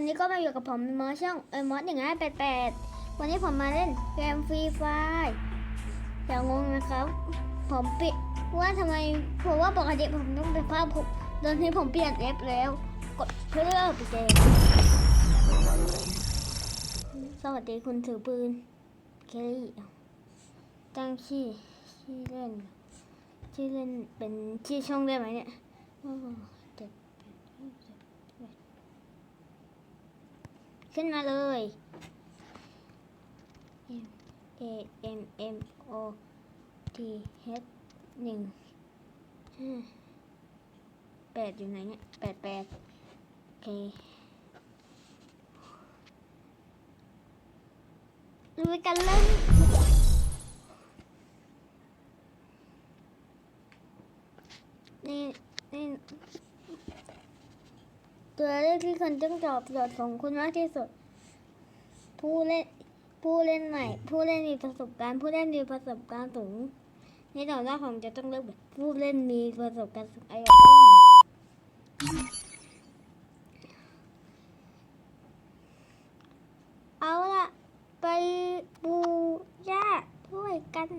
วันนี้ก็มาอยู่กับผมมอช่องเออมอสหนึ่งห้าแปดแปดวันนี้ผมมาเล่นเกมฟรีไฟอย่างงงนะครับ ผมปลี่ยนว่าทำไมเพราะว่าปกติผมต้องไปภาพผมตอนนี้ผมเปลี่ยนเอฟแล้ว กดเพื่อไปเจมสวัสดีคุณถือปืนเคลลี่ตั้งชื่อชื่อเล่นชื่อเล่นเป็นชื่อช่องได้ไหมเนี่ยอ้าวเจ็ดแปดเก้าสิบ ขึ้นมาเลย M A M M O T H หนึ่งห้าแปดอยู่ไหนเนี่ยแปดแปดโอเคลุยกันเลยนี่นี่ ตัวเลขที่คนต้องตอบโจทย์ของคุณมากที่สุด ผู้เล่นผู้เล่นใหม่ ผู้เล่นมีประสบการณ์ ผู้เล่นมีประสบการณ์สูงในแต่ว่าผมจะต้องเลือกแบบผู้เล่นมีประสบการณ์สูงไอ้แบบเอาละไปปูย่าด้วยกัน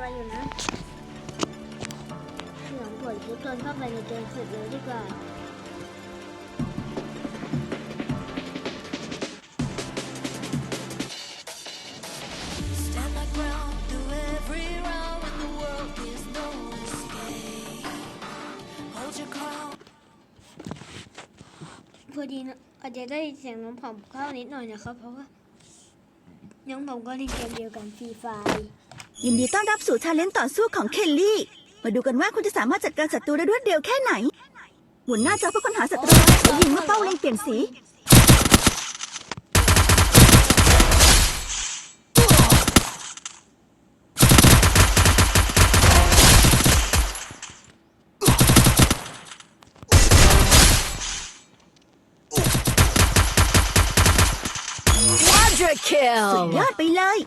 ไว้อยู่นะเหมือนกดคลิปจนเข้าไปในเกมสุดเลยดีกว่า Stand my ground through every round when the world gives no escape. Hold your crown. พอดีนะอาจจะได้ยินเสียงน้องผมเข้านิดหน่อยนะครับ เพราะว่าน้องผมก็เล่นเกมเดียวกันฟรีไฟ ยินดีต้อนรับสู่ชาเลนจ์ต่อสู้ของเคลลี่ มาดูกันว่าคุณจะสามารถจัดการศัตรูได้รวดเร็วแค่ไหน หมุนหน้าจอเพื่อค้นหาศัตรูและยิงเมื่อเป้าเล็งเปลี่ยนสี Quadra สุด kill. ยอดไปเลย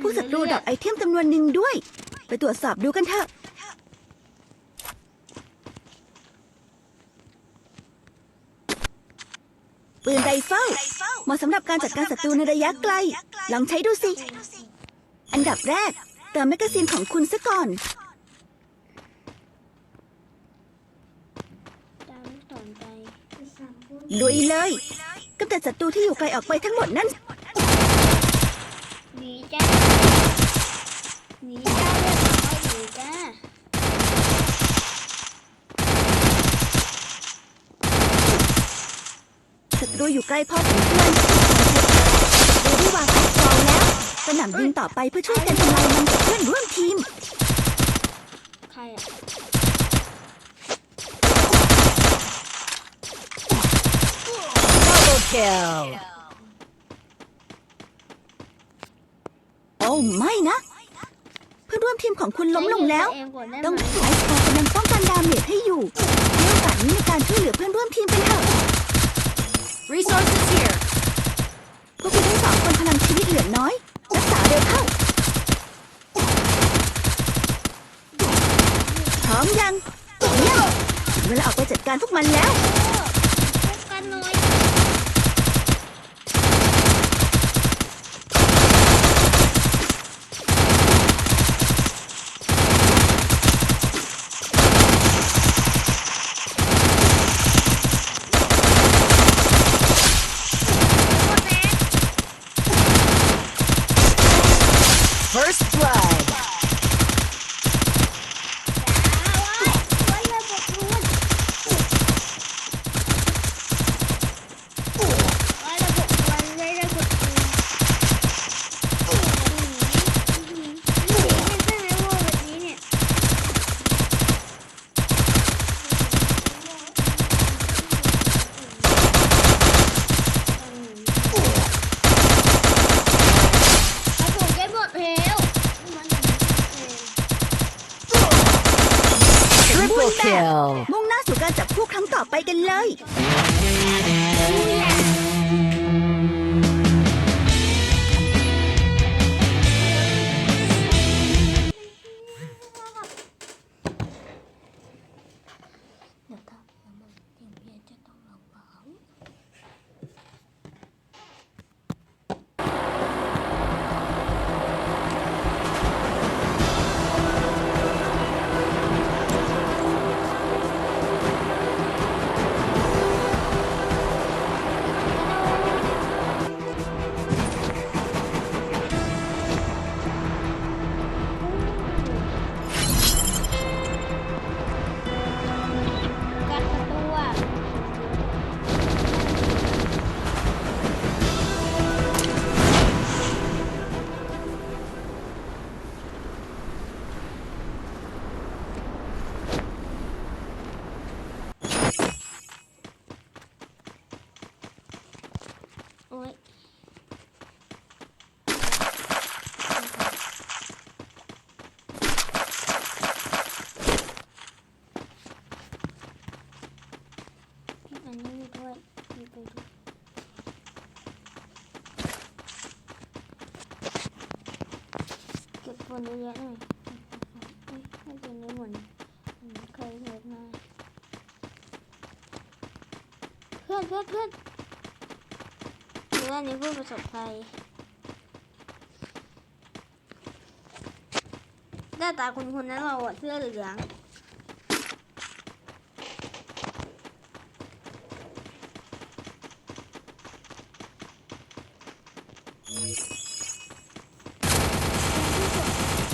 ผู้ศัตรูดรอกไอเทมจำนวนหนึ่งด้วย ไปตรวจสอบดูกันเถอะ ปืนไรเฟิลเหมาะสำหรับการจัดการศัตรูในระยะไกล ลองใช้ดูสิ อันดับแรก เติมแมกกาซีนของคุณซะก่อน ตามสนใจลุยเลยกำจัดศัตรูที่อยู่ไกลออกไปทั้งหมดนั่นห นีจ้าหนีจ้าเรียบร้อยหนีจ้าศัตรูอยู่ใกล้พอสมควรดูที่วางอัพกองแล้วกระหน่ำยิงต่อไปเพื่อช่วยกันทำลายมันกับเพื่อนร่วมทีม ใครอะ Double kill. โอ้ ไม่นะ เพื่อนร่วมทีมของคุณล้มลงแล้วเองก่อนได้ต้องไหมใช้สกอร์กำลังป้องกันดาเมจให้อยู่ใช้โอกาสนี้ในการช่วยเหลือเพื่อนร่วมทีมกันเถอะ Resources here. พวกคุณทั้งสองคนพลังชีวิตเหลือน้อย รักษาเร็วเข้า พร้อมยังเยี่ยมถึงเวลาออกไปจัดการพวกมันแล้ว พบกันหน่อย First blood. ไว้เลยบอกรู้ว่าไว้เลยบอกวันไว้เลยบอกหนีหนีหนีใช่ไหมว่าแบบนี้เนี่ย เอาผมได้หมดแล้วมันจะไม่เป็น Triple kill. มุ่งหน้าสู่การจับคู่ครั้งต่อไปกันเลย คนเยอะๆหน่อยเอ้ยไม่เป็นไรเหมือนเหมือนเคยเห็นมา เพื่อนเพื่อนเพื่อนหรือว่านี่ผู้ประสบภัยหน้าตาคุณคนนั้นเราอะเสื้อเหลือง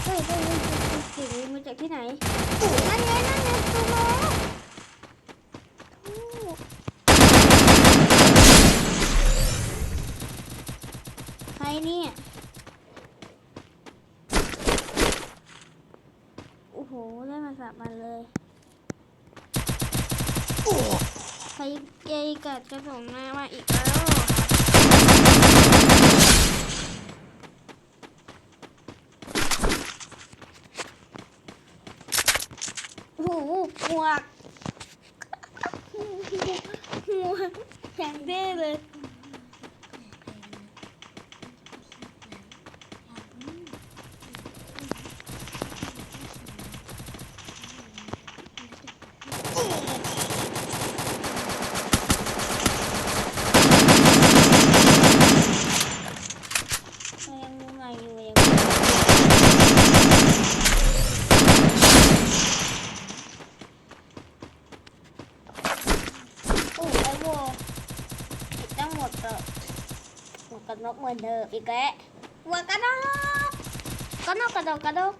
เฮ้ยเฮ้ยเฮ้ยเฮ้ยเสียงมา จากที่ไหนนั่นไงนั่นไงตัวแล้วโอ้ใครเนี่ยโอ้โหได้มาสามอันเลยใครเจกัดกระสงมามาอีกแล้ว โอ้โหหมวกหมวกอย่างเท่เลย わぬいくえわからんかなかなかなかな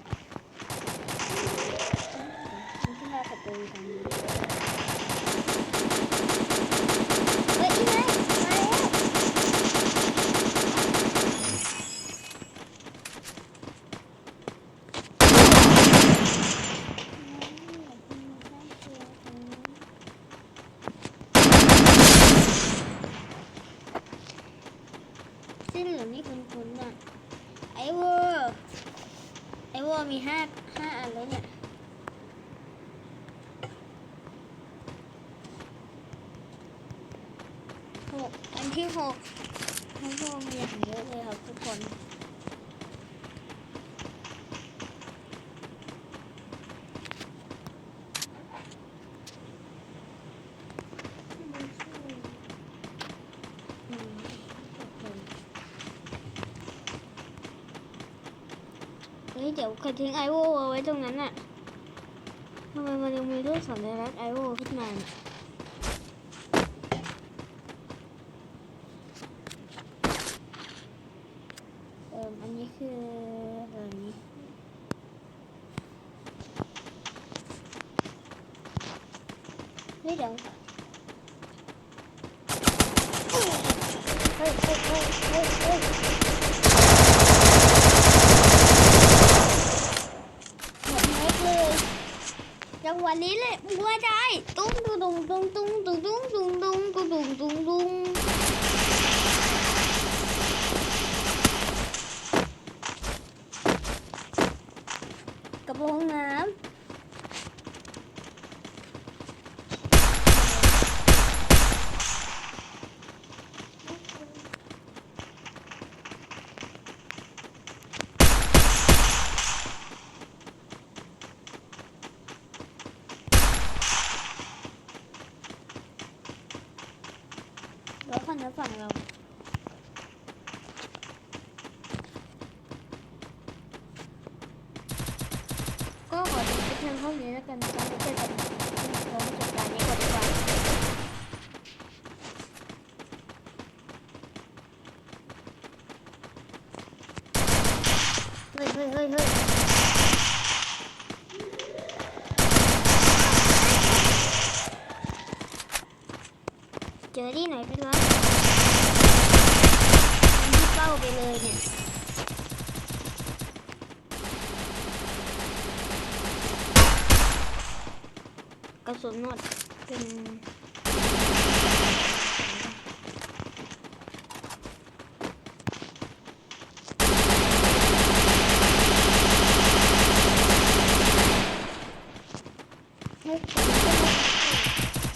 เหลืองนี่คุ้นๆน่ะไอโวไอโวมีห้าห้าอันแล้วเนี่ยหกอันที่หกไอโวมีอย่างเยอะเลยครับทุกคน เฮ้ยเดี๋ยวใครทิ้งไอโวไว้ตรงนั้นน่ะทำไมมันยังมีรูปสัญลักษณ์ไอโวขึ้นมาเอ่ออันนี้คืออะไรนี้เฮ้ยเดี๋ยวเฮ้ยเฮ้ยเฮ้ยเฮ้ย หมดเม็ดเลย จังหวะนี้เลยบัวใจตุ้งตุ้งตุ้งตุ้งตุ้งตุ้งตุ้งตุ้งตุ้งตุ้งตุ้งตุ้งกระโปรงน้ำ กันการไม่เคยกันผมจัดการนี้ก่อนดีกว่าเฮ้ยเฮ้ยเฮ้ย เอาสวนนวดเป็น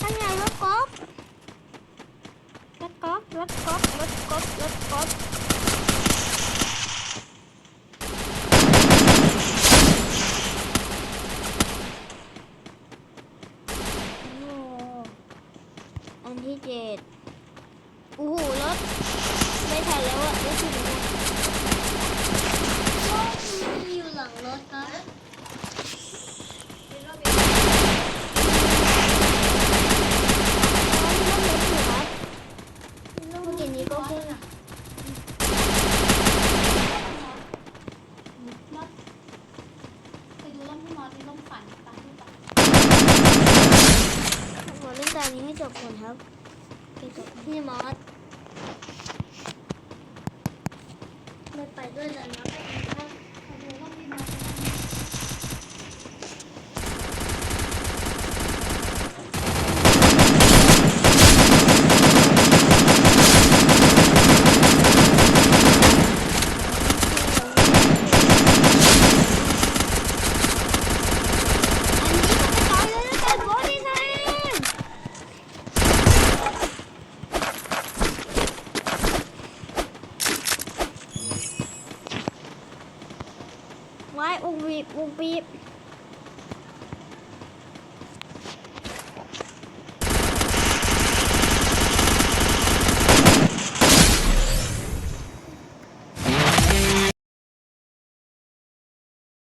ทั้งไงรถก๊อล์ฟรถก๊อล์ฟรถก๊อล์ฟรถกอล์รถกอล์ฟ 没摆对 bảy. บปุ๊บปี๊บ